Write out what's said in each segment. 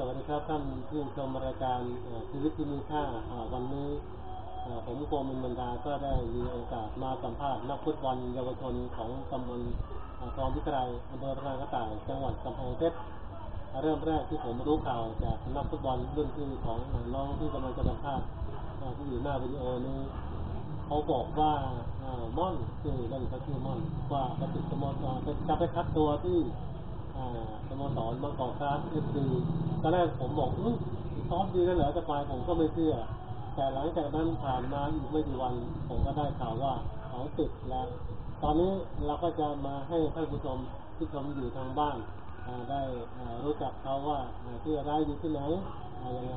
สวัสดีครับท่านที่ชมรายการชีวิตที่มีค่าวันนี้ผมโกมินบรรดาก็ได้มีโอกาสมาสัมภาษณ์นักฟุตบอลเยาวชนของตำบลคลองพิตรายอำเภอพระนากระต่ายจังหวัดกำแพงเพชรเริ่มแรกที่ผมรู้ข่าวจากนักฟุตบอลรุ่นที่ของน้องที่กำลังจะสัมภาษณ์อ่าที่อยู่หน้าวิดีโอนี้เขาบอกว่าม่อนคือเล่นเขาชื่อม่อนว่าจะติดสโมสรจะจะไปคัดตัวที่ สโมสรบางกอกคลาสเอฟซีตอนแรกผมบอกอุ้ยซ้อมดีแล้วเหรอจะไปผมก็ไม่เชื่อ แต่หลังจากนั้นผ่านมาอีกไม่กี่วัน ผมก็ได้ข่าวว่าเขาติดแล้ว ตอนนี้เราก็จะมาให้ท่านผู้ชมที่ชมอยู่ทางบ้านได้รู้จักเขาว่าที่อะไรอยู่ที่ไหนอ่ายังไง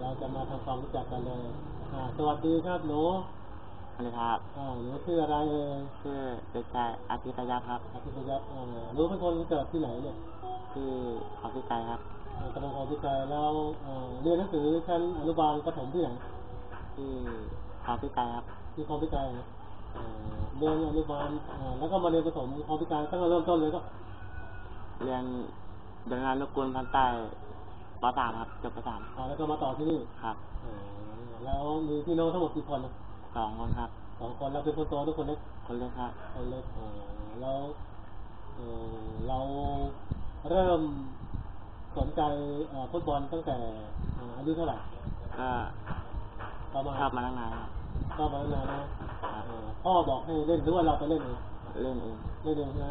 เราจะมาทำความรู้จักกันเลยสวัสดีครับหนู ครับอ่าหนูชื่ออะไรเอ่ยชื่อเด็กชายอาทิตยะครับอาทิตย์ยักษ์อ่าหนูเป็นคนเกิดที่ไหนเนี่ยที่ขอพิจัยครับอ่ากำลังขอวิจัยแล้วเอ่อเรียนหนังสือชั้นอนุบาลประถมที่ไหนที่ขอพิจัยครับที่คอมพิจัยนะเอ่อเรียนอนุบาลเอ่อแล้วก็มาเรียนประถมคอมพิจัยตั้งแต่เริ่มต้นเลยก็เรียนเดินงานลูกกุลพันใต้ปสามครับจบปสามอ่าแล้วก็มาต่อที่นี่ครับเอ่อแล้วมีพี่น้องทั้งหมดกี่คนนะ สองคนครับสองคนแล้วเป็นคนโตหรือคนเล็กคนเล็กครับคนเล็กเอ่อแล้วเอ่อเราเริ่มสนใจเอ่อฟุตบอลตั้งแต่เอ่ออายุเท่าไหร่ก็ประมาณชอบมาตั้งนานครับก็ประมาณนั้นนะเอ่อพ่อบอกให้เล่นหรือว่าเราไปเล่นเองเล่นเองเล่นเองใช่ไหม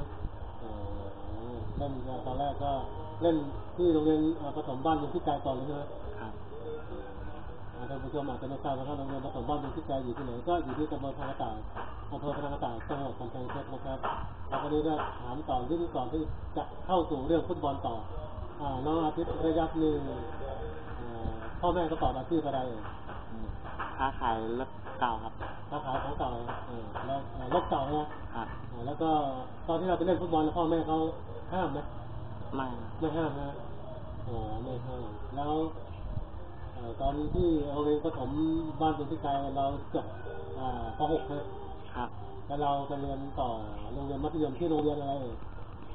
เอ่อเล่นตอนแรกก็เล่นที่โรงเรียนเอ่อประถมบ้านเป็นที่ไกลก่อนเลยใช่ไหมครับอ่า ท่านผู้ชมอาจจะไม่ทราบนะครับโรงเรียนประถมบ้านเป็นที่ไกลอยู่ที่ไหนก็อยู่ที่ตำบลพระกระต่ายอำเภอพระกระต่ายจังหวัดกำแพงเพชรนะครับแล้วก็นี้ก็ถามต่อเรื่องก่อนที่จะเข้าสู่เรื่องฟุตบอลต่ออ่าน้องอาทิตย์ระยับนี่เอ่อพ่อแม่ก็ตอบอาชีพอะไรเอ่ยอืมค้าขายรถเก่าครับค้าขายของเก่าเออแล้วเอ่อรถเก่านะครับอ่าแล้วก็ตอนที่เราไปเล่นฟุตบอลพ่อแม่เขาห้ามไหมไม่ครับไม่ห้ามนะอ๋อไม่ห้ามแล้วเอ่อ ตอนที่เราเรียนประถมบ้านเป็นที่ไกลเราจบอ่าป .6 นะครับแล้วเราไปเรียนต่อโรงเรียนมัธยมที่โรงเรียนอะไรเอ่ย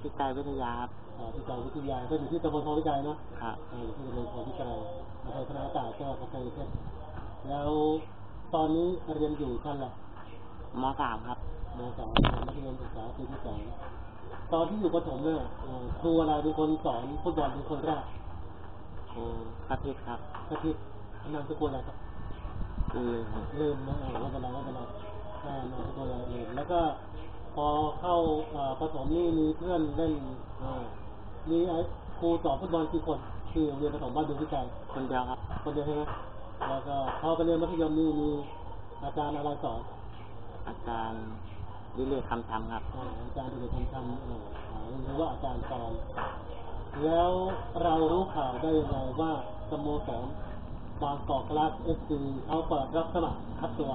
พิจัยวิทยาครับอ่าที่จังวิทยาก็อยู่ที่ตำบลคลองพิจัยนะครับอ่าอยู่ที่ตำบลคลองพิจัยอำเภอพระนากาศจังหวัดกำแพงเพชรแล้วตอนนี้เรียนอยู่ชั้นละมสามครับมสามมัธยมศึกษาปีที่สองตอนที่อยู่ประถมเนี่ยเอ่อครูอะไรเป็นคนสอนฟุตบอลเป็นคนแรก ครูพัทิตครับก็ที่นามสกุลอะไรครับลืมครับลืมนะเออไม่เป็นไรไม่เป็นไรอ่านามสกุลอะไรลืมแล้วก็พอเข้าอ่าประถมนี่มีเพื่อนเล่นอ่ามีไอ้ครูสอนฟุตบอลกี่คนที่โรงเรียนประถมบ้านดูพิจัยคนเดียวครับ คนเดียวใช่ไหมแล้วก็พอไปเรียนมัธยมนี่มีอาจารย์อะไรสอนอาจารย์วิเลศคำทำครับอ่าอาจารย์ดูทำทำเอออ่าหรือว่าอาจารย์สอน แล้วเรารู้ข่าวได้ยังไงว่าสโมสรบางกอกกลาสเอฟซีเขาเปิดรับสมัครคัดตัว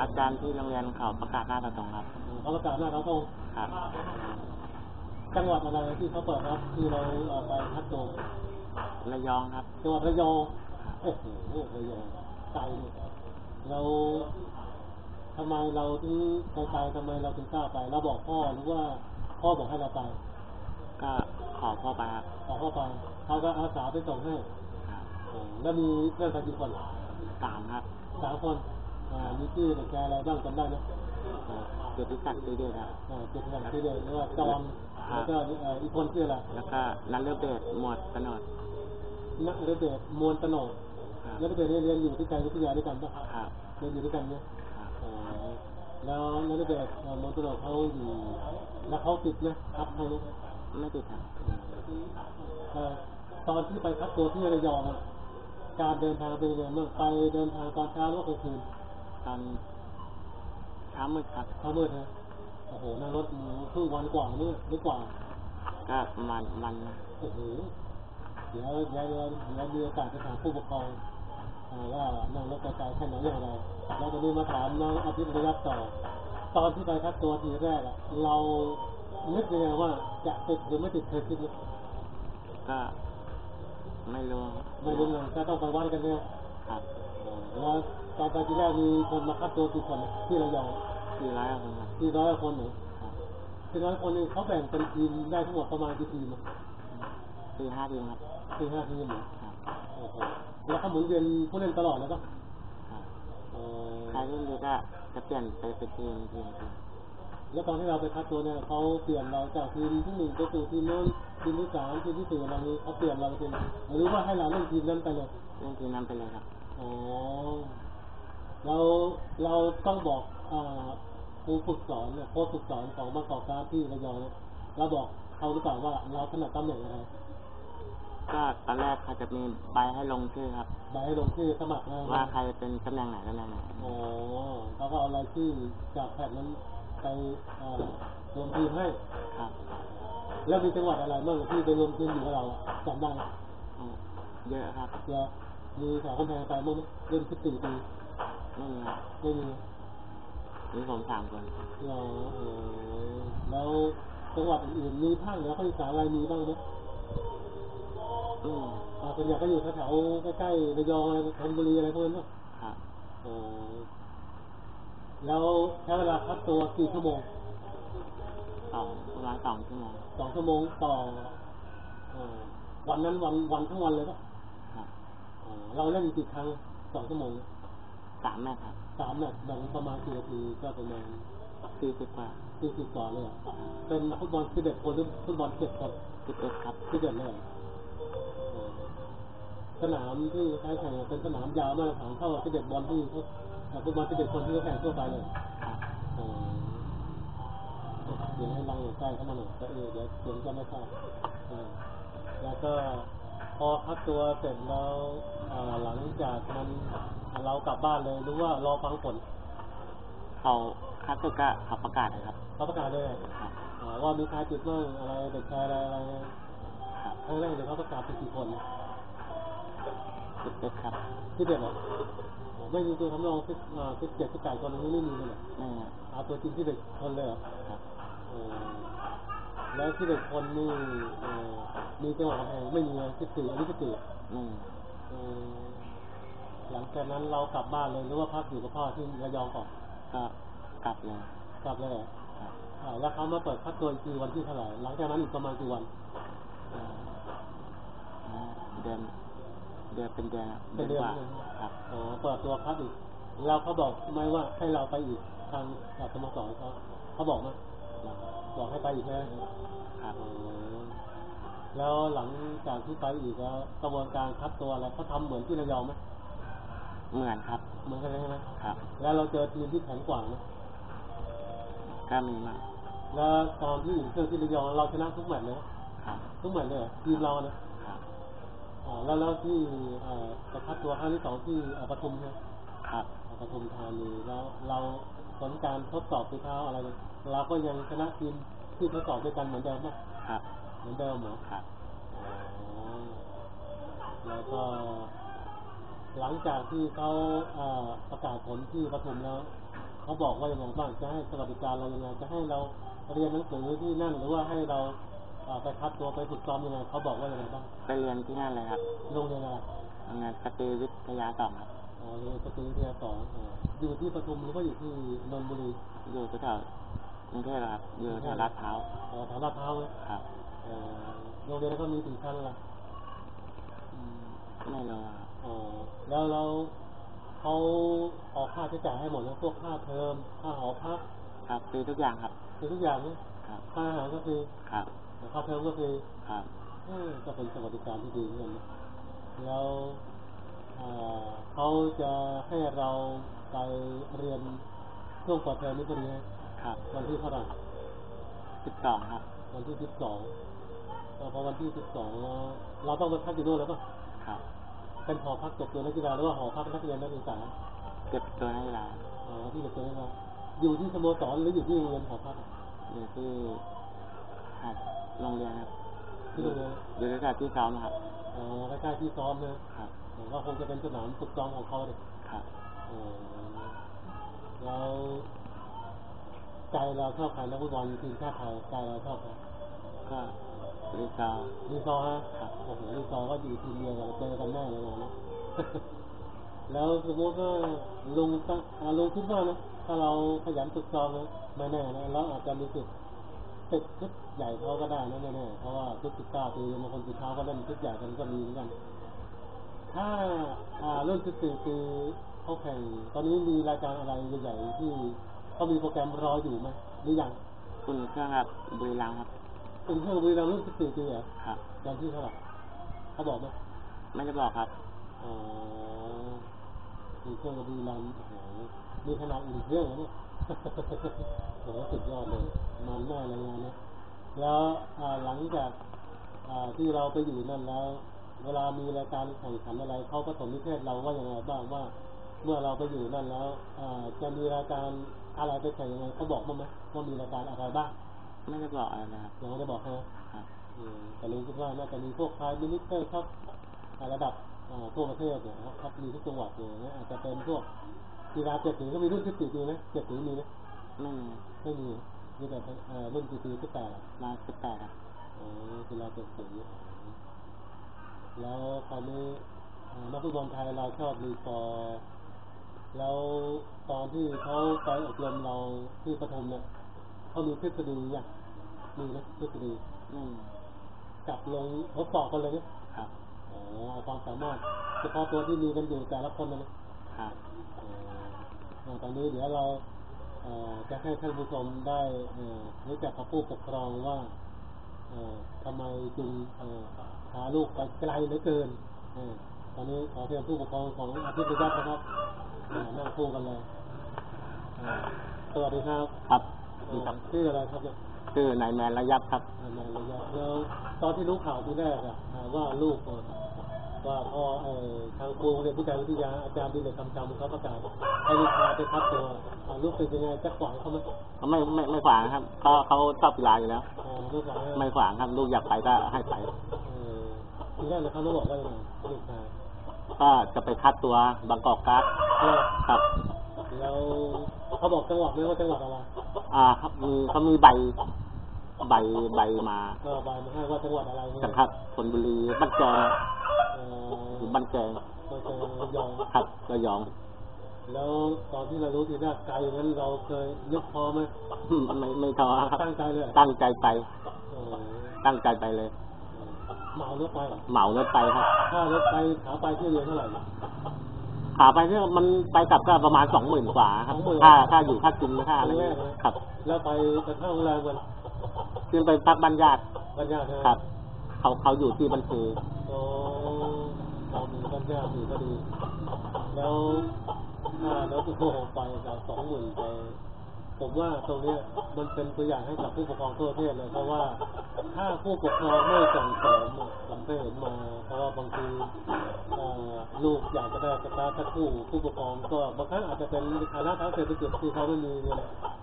อาจารย์ที่โรงเรียนเขาประกาศหน้าประตรงครับเขาประกาศหน้าเขาตรงครับ จังหวัดอะไรที่เขาเปิดรับที่เราเอ่อไปคัดตัวระยองครับจังหวัดระยองโอ้โหระยองไกลเนี่ยเราทำไมเราถึงไกลๆทำไมเราถึงกล้าไปเราบอกพ่อหรือว่าพ่อบอกให้เราไปก็ ขอพ่อไปครับบอกพ่อไปเขาก็อาสาไปส่งให้ครับเออแล้วมีเพื่อนไปกี่คนสามครับสามคนอ่ามีชื่อเด็กแกอะไรบ้างจำได้ไหมเกียรติศักดิ์ตีเดชครับอ่าเจ็ดอย่างที่เดียวหรือว่าจอมแล้วก็เอ่ออีกคนชื่ออะไรแล้วก็นันเลือกเดชหมวดกนดนักเรเบศมวลตโนดครับนักเรเบศเนี่ยเรียนอยู่ที่ไกลวิทยาด้วยกันปะครับเรียนอยู่ด้วยกันเนี่ยครับอ๋อแล้วนักเรเบศเอ่อมวลตโนดเขาอยู่แล้วเขาติดไหมครับเขารู้ ไม่ติดครับตอนที่ไปพักตัวที่ระยองอะการเดินทางเป็นยังไงบ้างไปเดินทางตอนเช้าหรือกลางคืนตอนเช้ามืดครับเช้ามืดนะโอ้โหนั่งรถครึ่งวันกว่าเนี่ยหรือกว่าก็ประมาณวันโอ้โหเดี๋ยวเดี๋ยวเดี๋ยวเดี๋ยวมีโอกาสไปถามผู้ปกครองว่านั่งรถไกลๆแค่ไหนอย่างไรแล้วตอนนี้มาถามน้องอาทิตย์ระยับต่อ ตอนที่ไปคัดตัวทีแรกอะเรา นึกยังไงว่าจะติดหรือไม่ติดเคยคิดไหมก็ไม่รู้ไม่รู้เลยก็ต้องไปวัดกันเนี่ยครับอ่าแล้วตอนไปทีแรกมีคนมาคัดตัวกี่คนที่ระยองสี่ร้อยกว่าคนครับที่ร้อยกว่าคนเหรอครับที่ร้อยคนนี้เขาแบ่งเป็นทีมได้ทั้งหมดประมาณกี่ทีมอะสี่ห้าทีมครับสี่ห้าทีมเหรอครับโอ้โหแล้วเขาหมุนเวียนผู้เล่นตลอดเลยปะครับเออใครเล่นดีก็จะเปลี่ยนไปเป็นทีมทีมทีม แล้วตอนที่เราไปคัดตัวเนี่ยเขาเปลี่ยนเราจากทีมที่หนึ่งไปสู่ทีมโน้นทีมที่สามทีมที่สี่อะไรนี้เขาเปลี่ยนเราไปเป็นหรือว่าให้เราเล่นทีมนั้นไปเลยเล่นทีมนั้นไปเลยครับอ๋อเราเราต้องบอกอ่าครูฝึกสอนเนี่ยโค้ชฝึกสอนของบางกอกการที่ระยองเนี่ยเราบอกเขาหรือเปล่าว่าเราถนัดตำแหน่งอะไรก็ตอนแรกเขาจะมีใบให้ลงชื่อครับใบให้ลงชื่อสมัครนะว่าใครเป็นตำแหน่งไหนตำแหน่งไหนอ๋อเขาก็เอารายชื่อจากแพทย์นั้น ไปเอ่อรวมทีมให้ครับ แล้วมีจังหวัดอะไรบ้างที่ไปรวมทีมอยู่กับเราอะจำได้ไหมอืมเยอะครับเดี๋ยวมีสาวคนแพงไปบ้างไหมเล่นสิบสี่ปีไม่มีครับไม่มีมีผมสามคนเหรอเออแล้วจังหวัดอื่นๆมีภาคเหนือภาคอีสานอะไรมีบ้างไหมอืมอ่าส่วนใหญ่ก็อยู่แถวๆใกล้ๆระยองอะไรธนบุรีอะไรพวกนั้นปะครับอ๋อ แล้วใช้เวลาพักตัวกี่ชั่วโมงสองประมาณสองชั่วโมงสองชั่วโมงต่อเอ่อวันนั้นวันวันทั้งวันเลยปะครับอ๋อเราเล่นกี่ครั้งสองชั่วโมงสามแมตช์ครับสามแมตช์แบ่งประมาณกี่นาทีก็ประมาณสี่สิบกว่าสี่สิบกว่าเลยเหรอเป็นนักฟุตบอลสิบเอ็ดคนหรือฟุตบอลเจ็ดคนสิบเอ็ดครับสิบเอ็ดเลยเหรออ๋อสนามที่ใช้แข่งเป็นสนามยาวมาตรฐานเท่ากับสิบเอ็ดบอลที่เขา เอ่อฟุตบอลสิบเอ็ดคนที่เขาแข่งทั่วไปเลยครับอ๋อเสียงให้ดังใกล้เข้ามาหน่อยก็เออเดี๋ยวเสียงจะไม่เข้าอ่าแล้วก็พอพักตัวเสร็จแล้วอ่าหลังจากนั้นเรากลับบ้านเลยหรือว่ารอฟังผลเขาคัดตัวก็เขาประกาศเลยครับเขาประกาศเลยครับอ่าว่ามีใครติดบ้างอะไรเด็กชายอะไรอะไรครับครั้งแรกเลยเขาประกาศเป็นกี่คนสิบเอ็ดครับที่เด็ดเหรออ๋อ ไม่มีตัวทำรองสิบอ่าสิบเจ็ดสิบแปดคนนี้ไม่มีเลยเหรอไม่ครับเอาตัวจริงที่เด็กคนเลยเหรอครับอ๋อแล้วที่เด็กคนนี่เอ่อมีจังหวัดกำแพงไม่มีสิบสี่อันนี้สิบสี่ไม่เอ่อหลังจากนั้นเรากลับบ้านเลยหรือว่าพักอยู่กับพ่อที่ระยองก่อนก็กลับเลยกลับเลยเหรอครับอ่าแล้วเขามาเปิดพักตัวอีกทีวันที่เท่าไหร่หลังจากนั้นอีกประมาณกี่วันเอ่ออ่าเดือน เดือนเป็นเดือนครับเป็นเดือนกว่าเลยครับอ๋อเปิดตัวพักอีกแล้วเขาบอกไหมว่าให้เราไปอีกทางอ่าสโมสรเขาเขาบอกไหมบอกให้ไปอีกใช่ไหมครับอ๋อแล้วหลังจากที่ไปอีกแล้วกระบวนการคัดตัวอะไรเขาทำเหมือนที่ระยองไหมเหมือนครับ เหมือนกันเลยใช่ไหมครับ แล้วเราเจอทีมที่แข็งกว่าไหมก็มีมากแล้วตอนที่อยู่เจอที่ระยองเราชนะทุกแมตช์เลยครับทุกแมตช์เลยเหรอทีมเรานะครับอ๋อ แล้วแล้วที่เอ่อไปคัดตัวครั้งที่สองที่เอ่อปทุมใช่ไหมครับปทุมธานีแล้วเราผลการทดสอบฝีเท้าอะไรเนี่ยเราก็ยังชนะทีมที่ทดสอบด้วยกันเหมือนเดิมไหมครับ เหมือนเดิมเหรอครับอ๋อแล้วก็หลังจากที่เขาเอ่อประกาศผลที่ปทุมแล้วเขาบอกว่ายังไงบ้างจะให้สวัสดิการเรายังไงจะให้เราเรียนหนังสือที่นั่นหรือว่าให้เราเอ่อ ไปคัดตัวไปฝึกซ้อมยังไงเขาบอกว่ายังไงบ้างไปเรียนที่นั่นเลยครับโรงเรียนอะไรโรงเรียนสตรีวิทยาสองครับอ๋อโรงเรียนสตรีวิทยาสองอ๋ออยู่ที่ปทุมหรือว่าอยู่ที่นนทบุรีอยู่แถวๆกรุงเทพครับอยู่แถวลาดพร้าวอ๋อแถวลาดพร้าวไหมครับเอ่อโรงเรียนก็มีถึงชั้นละอืมไม่รู้ครับอ๋อแล้วเราเขาออกค่าใช้จ่ายให้หมดแล้วพวกค่าเทอมค่าหอพักครับฟรีทุกอย่างครับคือทุกอย่างนี่ครับค่าอาหารก็คือครับ ค่าเทอมก็คือครับเออก็เป็นสวัสดิการที่ดีเหมือนกันนะแล้วเอ่อเขาจะให้เราไปเรียนช่วงเปิดเทอมนี้พอดีนะครับวันที่เท่าไหร่สิบสองครับวันที่สิบสองพอวันที่สิบสองเราต้องไปพักอยู่โน่นแล้วป่ะครับ เป็นหอพักเก็บตัวนักกีฬาหรือว่าหอพักนักเรียนนักศึกษาเก็บตัวนักกีฬาอ๋อที่เก็บตัวนักกีฬาอยู่ที่สโมสรหรืออยู่ที่โรงเรียนหอพักอะอยู่ที่หาด โรงเรียนครับที่โรงเรียนอยู่แถวๆที่ซ้อมครับอ๋อใกล้ๆที่ซ้อมนะครับอ๋อก็คงจะเป็นสนามฝึกซ้อมของเขาเลยครับอ๋อแล้วใจเราชอบใครนักฟุตบอลทีมชาติไทยใจเราชอบใครก็รีซอร์รีซอร์ฮะครับโอ้โหรีซอร์ก็อยู่ทีมเดียวกันเจอกันแน่เลยนะแล้วสมมติว่าลุงตั้งอ่าลุงคิดว่านะถ้าเราขยันฝึกซ้อมนะไม่แน่นะเราอาจจะมีสิทธิ์ ติดชุดใหญ่เขาก็ได้นะแน่ๆเพราะว่าชุดสิบเก้าปีบางคนสุดท้ายก็เล่นชุดใหญ่กันก็มีเหมือนกัน ถ้าอ่ารุ่นสิบสี่ปีเขาแข่ง ตอนนี้มีรายการอะไรใหญ่ๆที่เขามีโปรแกรมรออยู่ไหมหรือยังคุณเครื่องกับบุรีรัมย์ครับเป็นเครื่องบุรีรัมย์รุ่นสิบสี่ปีเหรอครับวันที่เท่าไหร่เขาบอกไหมไม่ได้บอกครับอ๋อมีเครื่องบุรีรัมย์โอ้โหมีขนาดอื่นเครื่องแล้วเนี่ย โอ้โหสุดยอดเลยมันแน่เลยงานเนี้ยแล้วอ่าหลังจากอ่าที่เราไปอยู่นั่นแล้ว เวลามีรายการแข่งขันอะไรเขาก็สมนิเทศเราว่าอย่างไรบ้างว่า เมื่อเราไปอยู่นั่นแล้วอ่าจะมีรายการอะไรไปแข่งยังไงเขาบอกบ้างไหมว่ามีรายการอะไรบ้างไม่ได้บอกอะไรนะครับยังไม่ได้บอกใช่ไหมครับอืมแต่ลุงคิดว่าน่าจะมีพวกพายมินิเตอร์ครับอ่าระดับอ่าทั่วประเทศเนี่ยนะครับครับมีทุกจังหวัดเลยนะอาจจะเป็นพวก กีฬาเจ็ดสีก็มีรุ่นสิบสี่ปีไหมเจ็ดสีมีไหมไม่มีไม่มีมีแต่เอ่อรุ่นกี่ปีที่แปดมาสิบแปดครับอ๋อกีฬาเจ็ดสีแล้วตอนนี้อ่านักฟุตบอลไทยเราชอบรีฟอร์แล้วตอนที่เขาไปอบรมเราที่ปฐมเนี่ยเขามีทฤษฎีอย่างมีไหมทฤษฎีไม่มีจับลงทดสอบกันเลยเนี่ยครับอ๋อเอาความสามารถเฉพาะตัวที่มีกันอยู่แต่ละคนนะนะครับอ๋ออ่า ตอนนี้เดี๋ยวเราเอ่อจะให้ท่านผู้ชมได้เอ่อรู้จักกับผู้ปกครองว่าเอ่อทำไมจึงเอ่อพาลูกไปไกลเหลือเกินเออตอนนี้ขอเชิญผู้ปกครองของอาทิตย์ประยักษ์นะครับอ่านั่งคู่กันเลยอ่าสวัสดีครับครับดีครับเอ่อชื่ออะไรครับเนี่ยชื่อนายแมนระยับครับอ่านานระยะแล้วตอนที่รู้ข่าวที่แรกอะอ่าว่าลูกเอ่อ ว่าพ่อเอ่อทางครูโรงเรียนวิจัยวิทยาอาจารย์ดิเลกคำจำเขาประกาศให้ลูกพาไปคัดตัวอ่าลูกเป็นยังไงจะขวางเขาไหมไม่ไม่ไม่ขวางครับเขาเขาชอบกีฬาอยู่แล้วอ่าลูกขวางไหมไม่ขวางครับลูกอยากไปก็ให้ไปเออทีแรกเลยเขาต้องบอกว่ายังไงลูกชายก็จะไปคัดตัวบางกอกการ์ดแล้วครับแล้วเขาบอกจังหวัดไหมว่าจังหวัดอะไรอ่าครับมีเขามีใบ ใบใบมาก็บายมาให้ว่าจังหวัดอะไรสังคัดชนบุรีบ้านแกงเอ่อหรือบ้านแกงมาเจอยองครับระยอง แล้วตอนที่เรารู้ทีแรกไกลอย่างนั้นเราเคยยกพอไหมไม่ไม่ท้อครับตั้งใจเลยตั้งใจไปเออตั้งใจไปเลยเหมารถไปเหรอเหมารถไปครับค่ารถไปขาไปที่เรียนเท่าไหร่ขาไปเนี่ยมันไปกลับก็ประมาณสองหมื่นกว่าครับ20,000ค่าค่าอยู่ค่ากินค่าอะไรครั้งแรเงี้กยนะครับแล้วไปไปเข้าโรงแรมกัน ขึ้นไปพักบ้านญาติบัญญาติใช่ไหมครับ เขาเขาอยู่ที่บันเทโอ้เรามีบัญญาติอยู่ก็ดี แล้วค่ารถโอ้โหไปจากสองหมื่นไป ผมว่าตรงนี้มันเป็นตัวอย่างให้กับผู้ปกครองทั่วประเทศเลย เพราะว่าถ้าผู้ปกครองไม่ส่งเสริมผมเคยเห็นมา เพราะว่าบางทีลูกอยากจะได้สตาร์ทคู่ผู้ปกครองก็บางครั้งอาจจะเป็นฐานะทางเศรษฐกิจที่เขาไม่มีเงิน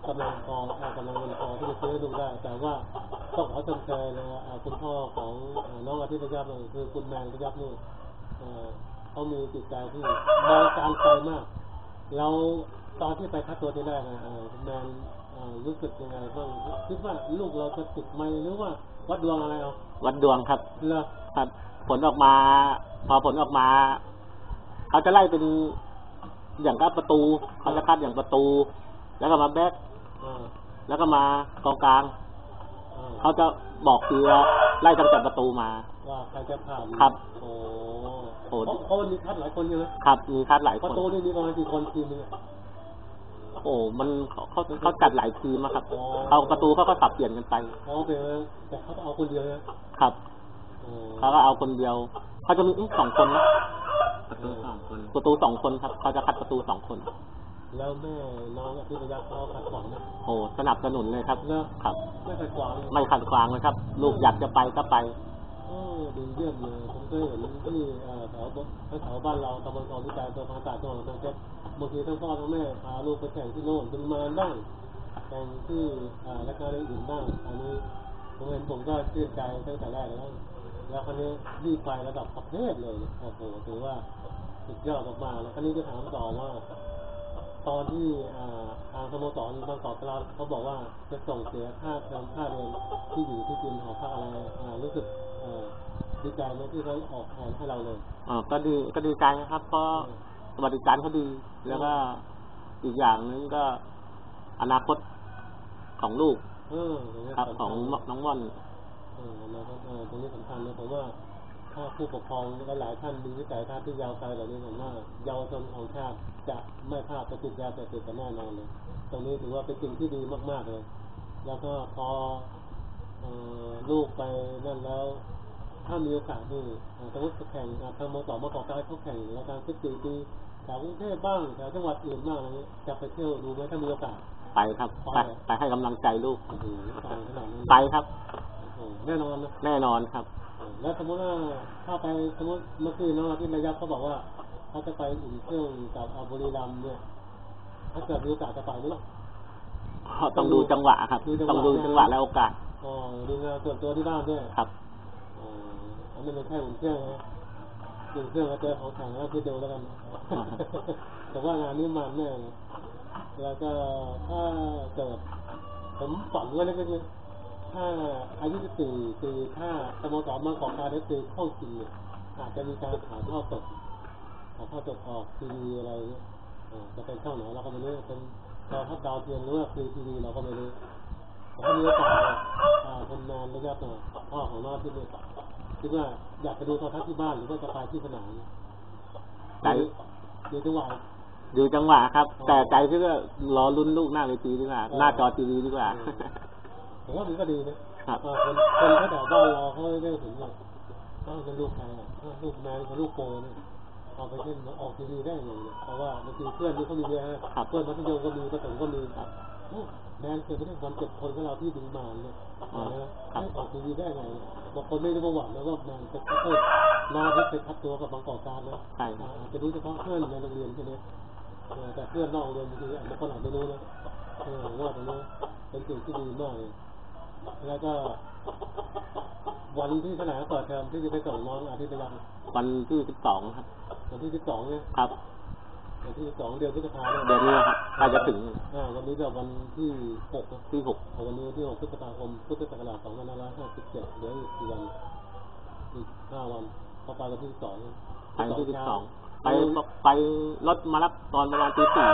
กำลังพอกำลังเงินพอที่จะซื้อลูกได้ แต่ว่าต้องขอชมเชยเลยว่าอ่าคุณพ่อของน้องอาทิตย์ยับเนี่ยคือคุณแมงพยับนี่เอ่อเขามีจิตใจที่มองการไกลมาก เรา ตอนที่ไปคัดตัวที่แรกนะเอ่อคุณแมนเอ่อรู้สึกยังไงบ้างคิดว่าลูกเราจะติดไหมหรือว่า วัดดวงอะไรเอาวัดดวงครับเหรอครับ ผลออกมา พอผลออกมาเขาจะไล่เป็นอย่างก็ประตูเขาจะคัดอย่างประตู แล้วก็มาแบ็คอ่าแล้วก็มากองกลางอ่าเขาจะบอกทีละไล่ตั้งแต่ประตูมาว่าใครจะผ่านครับโอ้โอ้เพราะเพราะมันมีคัดหลายคนใช่ไหมครับมีคัดหลายปคระนตูนี่มีประมาณกี่คนทีมนึงอะ โอ้ มันเขาเขาเขาจัดหลายทีมอะครับอ๋อเขาประตูเขาก็สับเปลี่ยนกันไปเขาเป็นแต่เขาเอาคนเดียวนะครับโอ้เขาก็เอาคนเดียวเขาจะมีอื้อสองคนนะประตูสองคนประตูสองคนครับเขาจะคัดประตูสองคน แล้วแม่น้องอภิรยักษ์เขาขัดขวางไหมโอ้สนับสนุนเลยครับเลิกครับ ไม่ขัดขวางเลยไม่ขัดขวางเลยครับ ลูกอยากจะไปก็ไป โอ้ดีเยี่ยมเลยผมเคยเห็นที่แถวบแถวบ้านเราตำบลคลองวิจัยตัวภาษาจังหวัดกำแพงเพชรบางทีทั้งพ่อทั้งแม่พาลูกไปแข่งที่โน่นเป็นมานบ้างแข่งที่อ่ารายการอื่นบ้างอันนี้ผมเห็นผมก็ชื่นใจตั้งแต่แรกแล้วแล้วคราวนี้รีบไประดับประเทศเลยโอ้โหถือว่าสุดยอดมากๆแล้วคราวนี้ก็ถามต่อว่า ตอนที่อ่าทางสโมสรบางกอกกลาเขาบอกว่าจะส่งเสียค่าเทอมค่าเรียนที่อยู่ที่กินหอพักอะไรรู้สึกอ ดีใจไหมที่เขาออกแทนให้เราเลยอ่าก็ดีก็ดีใจนะครับ เพราะสวัสดิการเขาดี แล้วก็อีกอย่างหนึงก็อนาคตของลูกเออตรงนี้ครับสำของคัญน้องม่อนเออนะครับเออตรงนี้สำคัญนะผมว่าถ้าผู้ปกครองหลายๆท่านมีวิสัยทัศน์ที่ยาวไกลเหล่านี้ผมว่าเยาวชนของชาติจะไม่พลาดไปติดยาเสพติดกันแน่นอนเลยตรงนี้ถือว่าเป็นสิ่งที่ดีมากๆเลย แล้วก็พอเอ่อลูกไปนั่นแล้ว ถ้ามีโอกาสนี่อ่าสมมติแข่งอ่าทางมสมกการเขาแข่งรายการสิบสี่ปีแถวกรุงเทพบ้างแถวจังหวัดอื่นบ้างอะไรเงี้ยจะไปเที่ยวดูไหมถ้ามีโอกาสไปครับไปไปให้กำลังใจลูกโอ้โหฟังขนาดนั้นเลยไปครับโอ้โหแน่นอนนะแน่นอนครับเออแล้วสมมติว่าถ้าไปสมมติเมื่อคืนเนาะที่นายกเขาบอกว่าเขาจะไปอุ่นเครื่องกับอาบุรีรัมย์เนี่ยถ้าเกิดมีโอกาสจะไปไหมล่ะต้องดูจังหวะครับดูจังหวะต้องดูจังหวะและโอกาสอ๋อดูงานส่วนตัวที่บ้านด้วยครับอ๋อ อันนี้เป็นแค่อุ่นเครื่องนะอุ่นเครื่องก็เจอของแข็งแล้วคิดดูแล้วกัน แต่ว่างานนี้มันแน่เลยแล้วก็ถ้าเกิดผมฝันไว้เล็กๆเลยถ้าอายุ14ปีถ้าสโมสรบางกอกการได้ตีเข้าสี่อาจจะมีการถ่ายทอดสดถ่ายทอดสดออกทีวีอะไรจะเป็นช่องไหนเราก็ไม่รู้เป็นโทรทัศน์ดาวเทียมหรือว่าฟรีทีวีเราก็ไม่รู้แต่ถ้ามีโอกาสเนี่ยอ่าคนงานระยะต่อพ่อของน้องที่เนี่ คิดว่าอยากไปดูโทรทัศน์ที่บ้านหรือว่าจะไปที่สนามใจหรือจังหวะดูจังหวะครับอ๋อแต่ใจคือว่ารอลุ้นลูกหน้าเวทีดีกว่าอ๋อหน้าจอทีวีดีกว่าผมว่ามันก็ดีนะครับเออคนคนแถวบ้านเราเขาได้เห็นว่าอ้าวเป็นลูกใครอะอ้าวลูกแมนกับลูกโปเนี่ยเอาไปเล่นออกทีวีได้ไงเนี่ยเพราะว่าบางทีเพื่อนนี่เขามีเยอะฮะครับเพื่อนมัธยมก็มีประถมก็มีครับโอ้ แมนเคยไปเล่นบอลเจ็ดคนของเราที่ดึงมาเนี่ยอ๋อนะครับให้ออกทีวีได้ไงบางคนไม่รู้ประวัติแล้วว่าแมนจะเออนาที่ไปคัดตัวกับบางกอกการนะใช่ครับอาจจะรู้เฉพาะเพื่อนในโรงเรียนใช่ไหมเออแต่เพื่อนนอกโรงเรียนบางทีบางคนอาจจะรู้นะเออผมว่าตรงนี้เป็นสิ่งที่ดีมากเลยแล้วก็ วันที่สนามเปิดเทอมที่จะไปส่งน้องอาทิตย์ละวันวันที่สิบสองครับวันที่สิบสองเนี่ยครับ วันที่สิบสองเดือนพฤษภาเนี่ยเดือนนี้ครับใกล้จะถึงอ่าวันนี้จะวันที่หกนะที่หกวันนี้ที่หกพฤษภาคมพุทธศักราชสองพันห้าร้อยห้าสิบเจ็ดเหลืออีกกี่วันอีกห้าวันพอไปวันที่สิบสองไปวันที่สิบสองไปไปรถมารับตอนประมาณตีสี่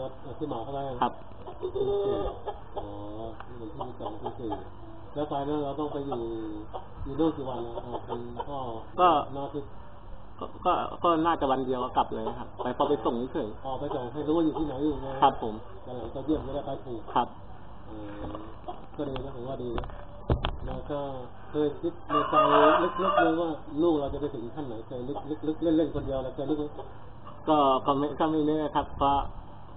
รถที่หมาเข้าไปครับที่สี่อ๋อนี่วันที่สิบสองที่สี่แล้วไปนั้นเราต้องไปอยู่อยู่โน่นกี่วันนะอ่าคุณพ่อก็นอที่ ก็ก็ก็น่าจะวันเดียวก็กลับเลยครับ ไปพอไปส่งเฉยออกไปส่งให้รู้ว่าอยู่ที่ไหนอยู่ไงๆครับผมแล้วหลังก็เยี่ยมก็ได้ไปถูกครับเออก็ดีนะผมว่าดีนะแล้วก็เคยคิดในใจลึกๆเลยว่าลูกเราจะไปถึงขั้นไหนเคยลึกๆเล่นๆคนเดียวแล้วเคยลึกไหมก็ก็ไม่ก็ไม่แน่ครับ เพราะ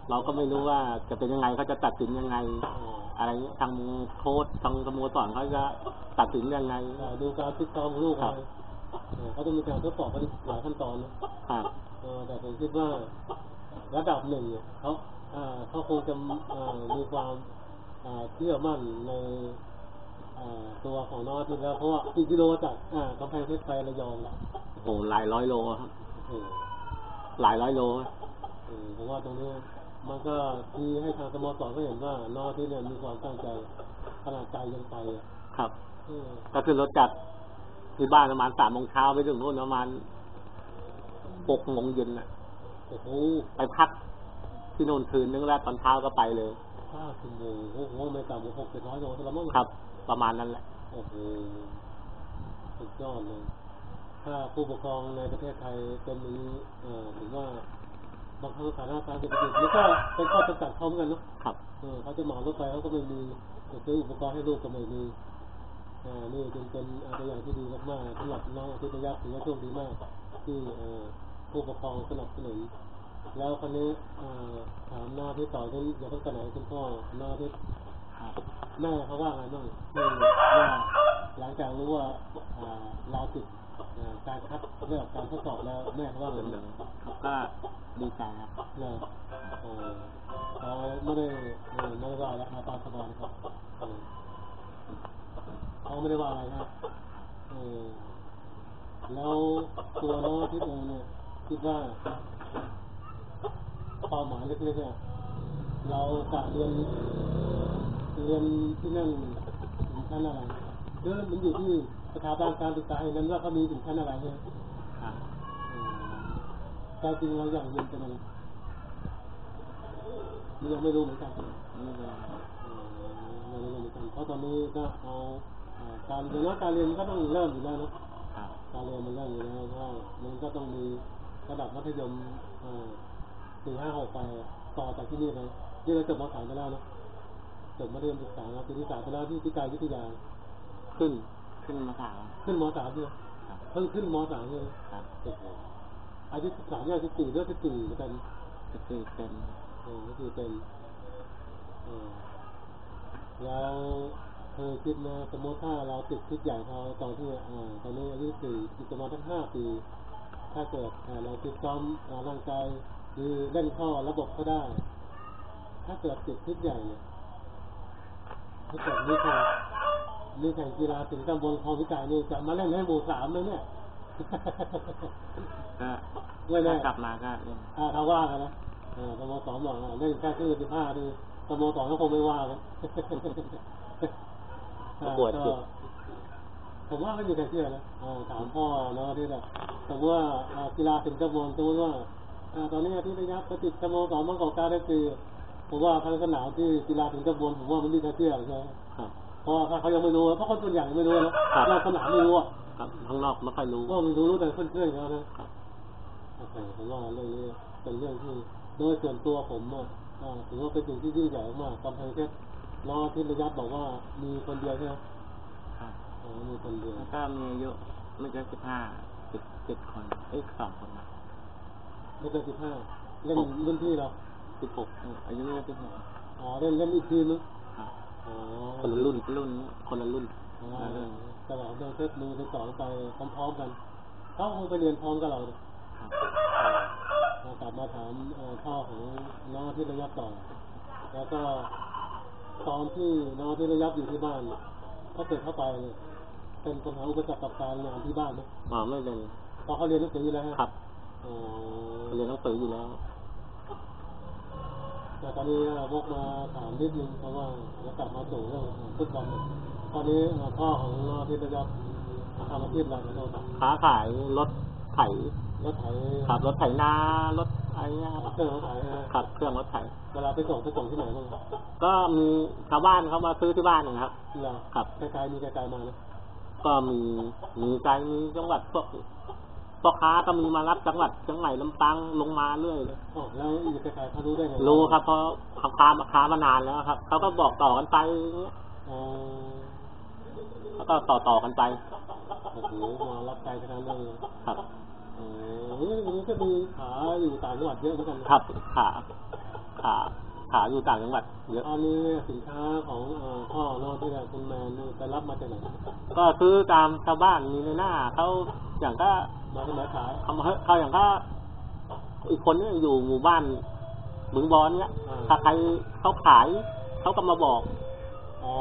เราก็ไม่รู้ว่าจะเป็นยังไงเขาจะตัดสินยังไงอ๋ออะไรเงี้ยทางโค้ชทางสโมสรเขาจะตัดสินยังไงอ่าดูการฟิตซ้อมของลูกครัเขาบ เออเขาต้องมีการทดสอบกันหลายขั้นตอนนะครับเออแต่ผมคิดว่าระดับหนึ่งเนี่ยเขาอ่าเขาคงจะอ่ามีความอ่าเชื่อมั่นในอ่าตัวของน้องที่แล้วเพราะว่ากี่กิโลจากอ่ากำแพงเพชรไประยองโอ้โหหลายร้อยโลครับโอ้โหหลายร้อยโลเออผมว่าตรงนี้มันก็ที่ให้ทางสโมสรก็เห็นว่าน้องที่เนี่ยมีความตั้งใจขนาดใจยังไปอะครับเออก็คือรถจา กที่บ้านประมาณสามโมงเช้าไปถึงนู่นประมาณหกโมงเย็นน่ะโอ้โหไปพักที่นู่นคืนนึงแล้วตอนเช้าก็ไปเลยห้าชั่วโมงโอ้โหไม่ต่ำกว่าหกเจ็ดร้อยโลสำหรับมั้งครับ ประมาณนั้นแหละโอ้โหสุดยอดเลย ถ้าผู้ปกครองในประเทศไทยเป็นอย่างนี้เออผมว่าบางครั้งสถานะการเศรษฐกิจมันก็เป็นข้อจำกัดเขาเหมือนกันเนาะครับเออเขาจะเหมารถไฟเขาก็ไม่มีจะซื้ออุปกรณ์ให้ลูกก็ไม่มีอ่า นี่จึงเป็นอ่าตัวอย่างที่ดีมากๆสำหรับน้องอาทิตย์ยักษ์ถือว่าโชคดีมาก ที่ผู้ปกครองสนับสนุนแล้วคนนี้ถามหน้าที่ต่อที่อย่าเพิ่งไปไหนคุณพ่อหน้าที่แม่เขาว่าไงบ้างว่าหลังจากรู้ว่าอ่าเราติดการคัดเรื่องการทดสอบแล้วแม่เขาว่าไงเหมือนบ้างเดิมครับก็ดีใจครับเนี่ยเขาไม่ได้เอ่อไม่ได้ว่าอะไรอาตามสบายนะครับ เขาไม่ได้ว่าอะไรครับเออแล้วตัวน้องอาทิตย์เองเนี่ยคิดว่าเป้าหมายเล็กๆเนี่ยเรากะเรียนเรียนที่นั่นถึงขั้นอะไรหรือมันอยู่ที่สถาบันการศึกษาแห่งนั้นว่าเขามีถึงขั้นอะไรเนี่ยครับใจจริงเราอยากเรียนเป็นอะไรยังไม่รู้เหมือนกันเงไม่เริ่มเหมือนกันเพราะตอนนี้ก็เอา การเรียนว่าการเรียนก็ต้องเริ่มอยู่แล้วเนอะครับการเรียนมันเริ่มอยู่แล้วเพราะว่ามันก็ต้องมีระดับมัธยมสี่ห้าหกไปต่อจากที่นี่ไปที่เราจบมสามไปแล้วเนอะจบมัธยมศึกษาปีที่สามไปแล้วที่พิการวิทยาขึ้นขึ้นมาสามขึ้นมสามเนี่ยครับเพิ่งขึ้นมสามเนี่ยครับโอ้โหอายุสิบสามเนี่ยสิบสี่เลือดสิบสี่เหมือนกันก็คือเป็นโอ้ก็คือเป็นเออแล้ว เคยคิดนะสมมติถ้าเราติดทิศใหญ่เขาตอนที่อ่าตอนนี้อายุสี่อีกประมาณทั้งห้าปี ถ้าเกิดอ่าเราติดซ้อมอ่าร่างกายคือเล่นข้อระบบก็ได้ ถ้าเกิดติดทิศใหญ่เนี่ยถ้าเกิดมีแข่งมีแข่งกีฬาถึงตำบลคลองพิจารนี่จะมาเล่นให้หมู่สามไหมเนี่ยก็ไม่แน่ถ้ากลับมาก็เล่นถ้าเขาว่ากันนะเออสโมสรบอกว่าเล่นแค่ชื่อสิบห้าดูสโมสรก็คงไม่ว่ากัน ก็ปวดจิตผมว่าไม่มีใครเชื่อนะอ่าถามพ่อเนาะที่แบบสมมติว่าอ่ากีฬาถึงตำบลสมมติว่าอ่าตอนนี้ที่ระยะไปติดสโมสรมังกรการได้คือผมว่าทางสนามที่กีฬาถึงตำบลผมว่ามันไม่มีใครเชื่อหรอกใช่ไหมครับเพราะว่าเขายังไม่รู้เพราะคนส่วนใหญ่ยังไม่รู้นะครับเราสนามไม่รู้อะครับข้างนอกไม่ค่อยรู้ก็มันรู้รู้แต่เพื่อนๆเขานะครับโอเคผมว่าเรื่องนี้เป็นเรื่องที่โดยส่วนตัวผมอะอ่าถือว่าเป็นสิ่งที่ยิ่งใหญ่มากกำแพงเพชร น้องที่ระยับบอกว่ามีคนเดียวใช่ไหมครับอ๋อมีคนเดียวแล้วก็มีอายุไม่เกินสิบห้าสิบเจ็ดคนเอ้ยสองคนนะไม่เกินสิบห้าเล่นรุ่นพี่เราสิบหกอายุไม่เกินสิบหกอ๋อเล่นเล่นอีกทีมนึงครับอ๋อคนละรุ่นรุ่นคนละรุ่นอ๋อคนละรุ่นตลอดเดินเพชรมือไปสองไปพร้อมๆกันเขาคงไปเรียนพร้อมกับเราเลยครับเรากลับมาถามเอ่อพ่อของน้องที่ระยับต่อ แล้วก็ ตอนที่น้องที่ระยับอยู่ที่บ้านถ้าเกิดเข้าไปเนี่ยเป็นปัญหาอุปสรรคกับการงานที่บ้านไหมอ๋อไม่เป็นเพราะเขาเรียนหนังสืออยู่แล้วฮะครับอ๋อเรียนหนังสืออยู่แล้วแต่ตอนนี้วกมาถามนิดนึงเพราะว่าจะกลับมาสู่เรื่องฟุตบอลเนี่ยตอนนี้เอ่อพ่อของน้องที่ระยับทำอาชีพอะไรนะโทษครับค้าขายรถไถรถไถขับรถไถนารถ อะไรเงี้ยครับเครื่องรถไถนะขับเครื่องรถไถเวลาไปส่งไปส่งที่ไหนบ้างครับก็มีชาวบ้านเขามาซื้อที่บ้านนะครับเหรอครับไกลๆมีไกลๆมานะก็มีมีใจมีจังหวัดพวกพ่อค้าก็มีมารับจังหวัดเชียงใหม่ลำปางลงมาเรื่อยเลยอ๋อแล้วอีกไกลๆเขารู้ได้ไงรู้ครับเพราะเขาค้ามาค้ามานานแล้วครับเขาก็บอกต่อกันไปอย่างเงี้ยอ๋อแล้วก็ต่อต่อกันไปโอ้โหมารับไกลขนาดนั้นเลยครับ โอ้โหอย่างนี้ก็มีขาอยู่ต่างจังหวัดเยอะเหมือนกันนะ ครับขาขาขาอยู่ต่างจังหวัดเยอะ อันนี้สินค้าของเอ่อพ่อเนอกที่แบบคุณแมนนี่ไปรับมาจากไหนก็ซื้อตามชาวบ้านมีในหน้าเขาอย่างก็มาจากไหนขายเขามาเขาอย่างก็อีกคนเนี่ยอยู่หมู่บ้านบึงบอลเนี้ยอ่าถ้าใครเขาขายเขาก็มาบอกอ๋อ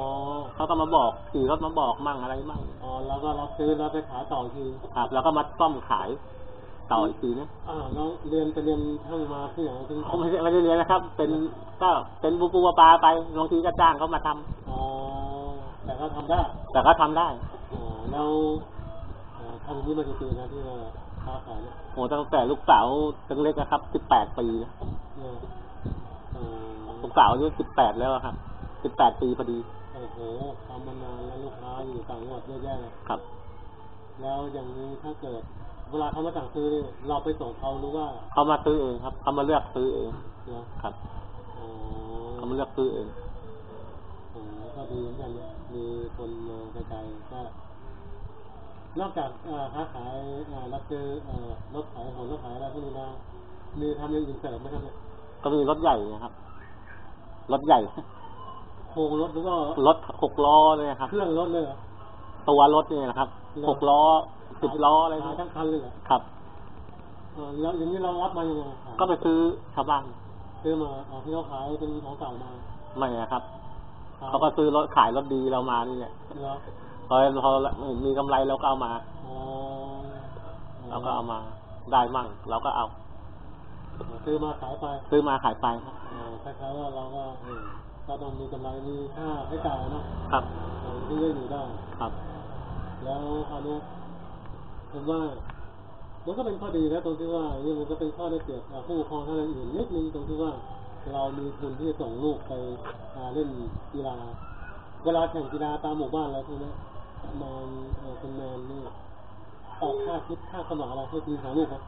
เขาก็มาบอกขี่รถมาบอกมั่งอะไรมั่งอ๋อแล้วก็รับซื้อแล้วไปขายต่ออีกทีครับแล้วก็มาซ่อมขาย ต่ออีกทีนะอ่าแล้วเรียนไปเรียนช่างมาที่ไหนถึงเขาไม่ได้ไม่ได้เรียนนะครับ เป็นก็เป็นปูปูปลาปลาไปบางทีก็จ้างเขามาทำอ๋อแต่ก็ทำได้ แต่ก็ทำได้อ๋อแล้วเอ่อทำอย่างนี้มากี่ปีนะที่ว่าค้าขายเนี่ยโหตั้งแต่ลูกสาวตั้งเล็กนะครับสิบแปดปีนะเนี่ยอ๋อลูกสาวอายุสิบแปดแล้วอะครับสิบแปดปีพอดีโอ้โหทำมานานแล้วลูกค้าอยู่ต่างจังหวัดเยอะแยะเลยครับ แล้วอย่างนี้ถ้าเกิด เวลาเขามาสั่งซื้อนี่เราไปส่งเขาหรือว่าเขามาซื้อเองครับเขามาเลือกซื้อเองเนาะครับอ๋อเขามาเลือกซื้อเองอ๋อก็ดีเหมือนกันนะมีคนมาไกลๆก็นอกจากเอ่อค้าขายเอ่อรับซื้อเอ่อรถขายของรถขายอะไรพวกนี้นะมีทำอย่างอื่นเสริมไหมครับเนี่ยก็มีรถใหญ่นะครับรถใหญ่โครงรถหรือว่ารถหกล้อเลยครับ เครื่องรถเลยเหรอตัวรถเนี่ยนะครับเหรอหกล้อ สิบล้ออะไรขายเนี่ยทั้งคันเลยเหรอครับเออแล้วอย่างนี้เรารับมายังไงขายก็ไปซื้อชาวบ้านซื้อมาเอาที่เขาขายเป็นของเก่ามาไม่นะครับขายเขาก็ซื้อรถขายรถดีเรามานี่แหละเหรอพอพอมีกำไรเราก็เอามาอ๋อเราก็เอามาได้มั่งเราก็เอา ซื้อมาขายไป ซื้อมาขายไปครับอ่าคล้ายๆว่าเราก็เออก็ต้องมีกำไรมีค่าใช้จ่ายเนาะครับเออที่จะอยู่ได้ครับ แล้วคราวเนี้ย ผมว่ามันก็เป็นข้อดีนะตรงที่ว่าเนี่ยมันก็เป็นข้อได้เปรียบอ่าผู้ปกครองท่านอื่นนิดนึงตรงที่ว่าเรามีทุนที่จะส่งลูกไปอ่าเล่นกีฬาเวลาแข่งกีฬาตามหมู่บ้านแล้วใช่ไหมแมนเออคุณแมนนี่ออกค่าคิดค่าสมัครอะไรให้ทีมของลูกครับ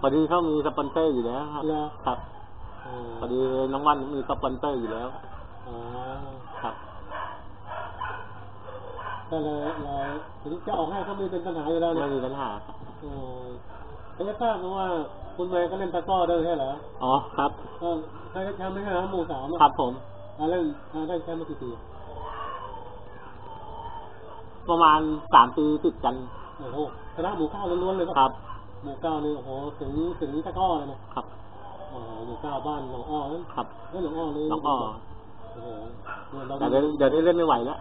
พอดีเขามีสปอนเซอร์อยู่แล้วครับเหรอครับเออพอดีน้องวันมีสปอนเซอร์อยู่แล้วอ๋อครับ ก็เลยเราถึงจะออกให้ก็ไม่เป็นปัญหาอยู่แล้วไม่นะมีปัญหาเออไม่ได้ทราบเพราะว่าคุณแมนก็เล่นตะก้อด้วยใช่เหรอ อ๋อครับเออได้แชมป์ไม่ใช่หรอหมู่สามอะครับผมอ่าเล่นได้แชมป์มากี่ปีประมาณสามปีติดกัน โอ้โหชนะหมู่เก้าล้วนๆเลยครับ หมู่เก้านี่โอ้โหถึงถึงตะก้อเลยนะครับ โอ้โหหมู่เก้าบ้านหนองอ้อครับเอ้ยหนองอ้อนี่น้องอ้อ โอ้โหเนี่ยเราแต่เดี๋ยวเดี๋ยวนี้เล่นไม่ไหวแล้ว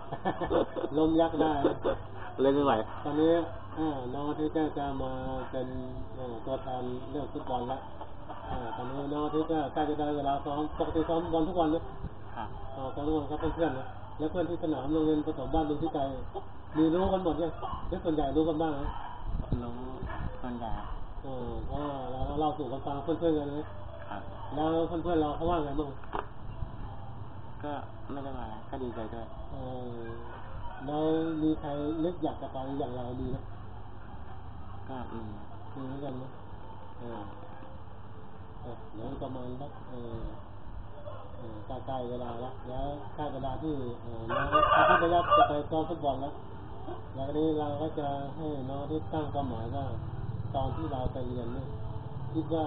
ลมยักษ์ได้นะเล่นไม่ไหว ตอนนี้อ่าน้องที่จะจะมาเป็นเอ่อตัวแทนเรื่องฟุตบอลแล้วอ่าตอนนี้น้องที่ก็ใกล้จะได้เวลาซ้อมปกติซ้อมบอลทุกวันนะครับอ่าซ้อมทุกวันครับเพื่อนๆนะแล้วเพื่อนที่สนามโรงเรียนประถมบ้านลุงที่ไกลมีรู้กันหมดยังเด็กส่วนใหญ่รู้กันบ้างนะรู้ส่วนใหญ่เออเพราะว่าเราก็เล่าสู่กันฟังเพื่อนๆกันนะครับแล้วเพื่อนๆเราเขาว่าไงบ้าง ก็ไม่ได้มาก็ดีใจด้วยเออแล้วมีใครนึกอยากจะไปอย่างเราดีไหมก็อืมมีเหมือนกันไหมเออเออเดี๋ยวประมาณสักเออเออใกล้ๆเวลาแล้วแล้วใกล้เวลาที่เออน้องอาทิตย์ระยะจะไปซ้อมฟุตบอลแล้วแล้วทีนี้เราก็จะให้น้องที่ตั้งเป้าหมายว่าตอนที่เราไปเรียนเนี่ยคิดว่า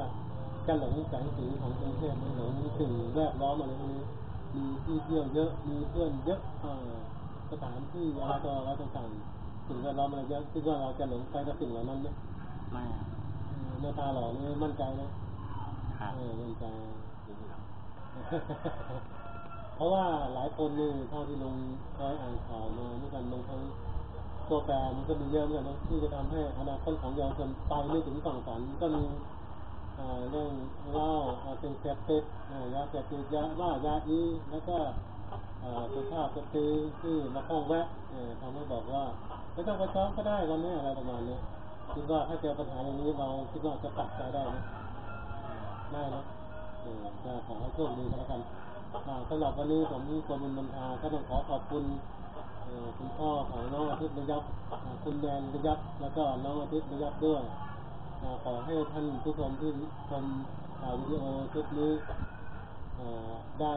จะหลงแสงสีของกรุงเทพไหมหลงสิ่งแวดล้อมอะไรพวกนี้ มีที่เที่ยวเยอะ มีเพื่อนเยอะเอ่อสถานที่อะไรต่ออะไรต่างๆสิ่งแวดล้อมอะไรเยอะคิดว่าเราจะหลงไปกับสิ่งเหล่านั้นไหมไม่อะเออหน้าตาหล่อนี่มั่นใจนะครับเออมั่นใจเพราะว่าหลายคนนี่เท่าที่ลงคอยอ่านข่าวมาเหมือนกันบางครั้งตัวแปรมันก็มีเยอะเหมือนกันนะที่จะทำให้อนาคตของเยาวชนไปไม่ถึงฝั่งฝันก็มี เรื่องเล้าเป็นเสพติดยาเสพติดยาบ้ายาอีแล้วก็เอ่อสุภาพสตรีที่มาข้องแวะทำให้บอกว่าไม่ต้องไปซ้อมก็ได้วันนี้อะไรประมาณนี้คิดว่าถ้าเจอปัญหาอย่างนี้เราคิดว่าจะตัดใจได้ไหมได้นะเออก็ขอให้โชคดีก็แล้วกันสำหรับวันนี้ผมกรมบัญชาก็ต้องขอขอบคุณคุณพ่อของน้องอาทิตย์ระยับคุณแมนระยับแล้วก็น้องอาทิตย์ระยับด้วย ขอให้ท่านผู้ชมที่ชมวิดีโอคลิปนี้ได้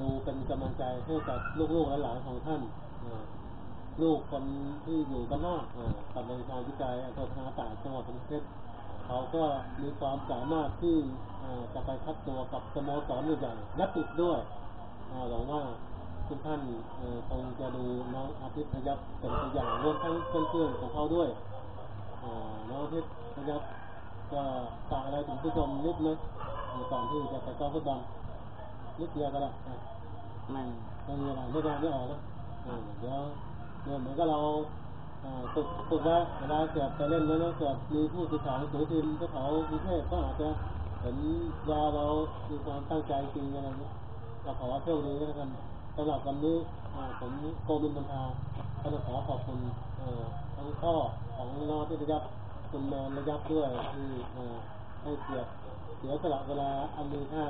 ดูเป็นกำลังใจให้กับลูกๆและหลานของท่าน ลูกคนที่อยู่บ้านนอกอ่าตำบลชายวิจัยอำเภอพนาตราดจังหวัดกรุงเทพเขาก็มีความสามารถที่จะไปคัดตัวกับสโมสรใหญ่ๆและติดด้วยอ่าหวังว่าทุกท่านคงจะดูน้องอาทิตย์พยับเป็นตัวอย่างรวมทั้งเพื่อนๆของเขาด้วย น้องอาทิตย์พยับก็ฝากอะไรถึงผู้ชมนิดไหมเอ่อก่อนที่จะไปซ้อมฟุตบอลนิดเดียวก็ได้อะไม่ไม่มีอะไรไม่ได้ไม่ออกนะเออเดี๋ยวเดี๋ยวเหมือนกับเราอ่าฝึกฝึกไว้เวลาเกิดไปเล่นแล้วนะเกิดมีผู้สื่อข่าวหรือทีมที่เขากรุงเทพก็อาจจะเห็นว่าเรามีความตั้งใจจริงอะไรนี้ก็ขอโชคดีก็แล้วกันสำหรับวันนี้อ่าผมโกมินบันทาก็ต้องขอขอบคุณเอ่อ ทั้งพ่อของน้องที่ระยับคุณแมนระยับด้วยที่เอ่อให้เกียรติเสียสละเวลาอันมีค่า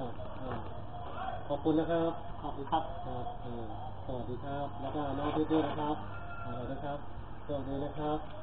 ขอบคุณนะครับ ขอบคุณครับสวัสดีครับ แล้วก็น้องพี่ด้วยนะครับสวัสดีครับสวัสดีนะครับ